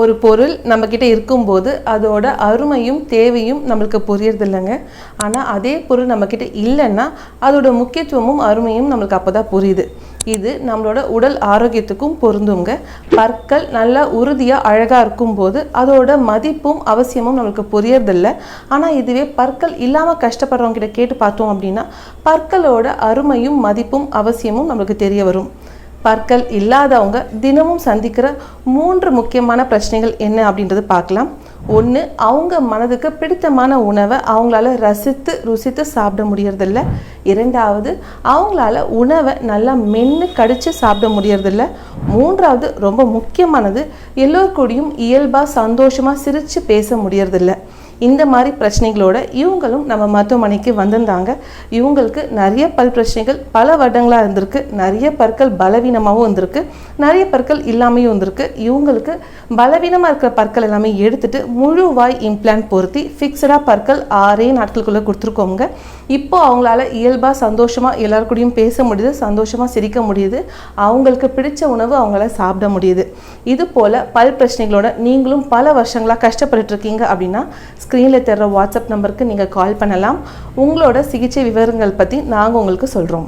ஒரு பொருள் நம்மக்கிட்ட இருக்கும்போது அதோட அருமையும் தேவையும் நம்மளுக்கு புரியறது இல்லைங்க ஆனால் அதே பொருள் நம்மக்கிட்ட இல்லைன்னா அதோட முக்கியத்துவமும் அருமையும் நம்மளுக்கு அப்போ தான் புரியுது. இது நம்மளோட உடல் ஆரோக்கியத்துக்கும் பொருந்துங்க. பற்கள் நல்லா உறுதியாக அழகாக இருக்கும்போது அதோட மதிப்பும் அவசியமும் நம்மளுக்கு புரியறதில்ல. ஆனால் இதுவே பற்கள் இல்லாமல் கஷ்டப்படுறவங்க கிட்ட கேட்டு பார்த்தோம் அப்படின்னா பற்களோட அருமையும் மதிப்பும் அவசியமும் நம்மளுக்கு தெரிய வரும். பற்கள் இல்லாதவங்க தினமும் சந்திக்கிற மூன்று முக்கியமான பிரச்சனைகள் என்ன அப்படின்றது பார்க்கலாம். ஒன்று அவங்க மனதுக்கு பிடித்தமான உணவை அவங்களால ரசித்து ருசித்து சாப்பிட முடியறதில்ல. இரண்டாவது அவங்களால உணவை நல்லா மென்று கடித்து சாப்பிட முடியறதில்ல. மூன்றாவது ரொம்ப முக்கியமானது எல்லோருக்கூடையும் இயல்பாக சந்தோஷமாக சிரித்து பேச முடியறதில்ல. இந்த மாதிரி பிரச்சனைகளோட இவங்களும் நம்ம மருத்துவமனைக்கு வந்திருந்தாங்க. இவங்களுக்கு நிறைய பல் பிரச்சனைகள் பல வருடங்களாக இருந்திருக்கு. நிறைய பற்கள் பலவீனமாகவும் இருந்திருக்கு. நிறைய பற்கள் இல்லாமையும் இருந்திருக்கு. இவங்களுக்கு பலவீனமாக இருக்கிற பற்கள் எல்லாமே எடுத்துட்டு முழு வாய் இம்ப்ளான்ட் பொருத்தி ஃபிக்ஸடாக பற்கள் ஆறே நாட்களுக்குள்ளே கொடுத்துருக்கோங்க இப்போ அவங்களால இயல்பாக சந்தோஷமாக எல்லாரு கூடயும் பேச முடியுது சந்தோஷமாக சிரிக்க முடியுது. அவங்களுக்கு பிடிச்ச உணவு அவங்களால சாப்பிட முடியுது. இது போல் பல் பிரச்சனைகளோட நீங்களும் பல வருஷங்களாக கஷ்டப்பட்டுட்டு இருக்கீங்க அப்படின்னா ஸ்க்ரீனில் தர்ற வாட்ஸ்அப் நம்பருக்கு நீங்கள் கால் பண்ணலாம். உங்களோட சிகிச்சை விவரங்கள் பற்றி நாங்கள் உங்களுக்கு சொல்கிறோம்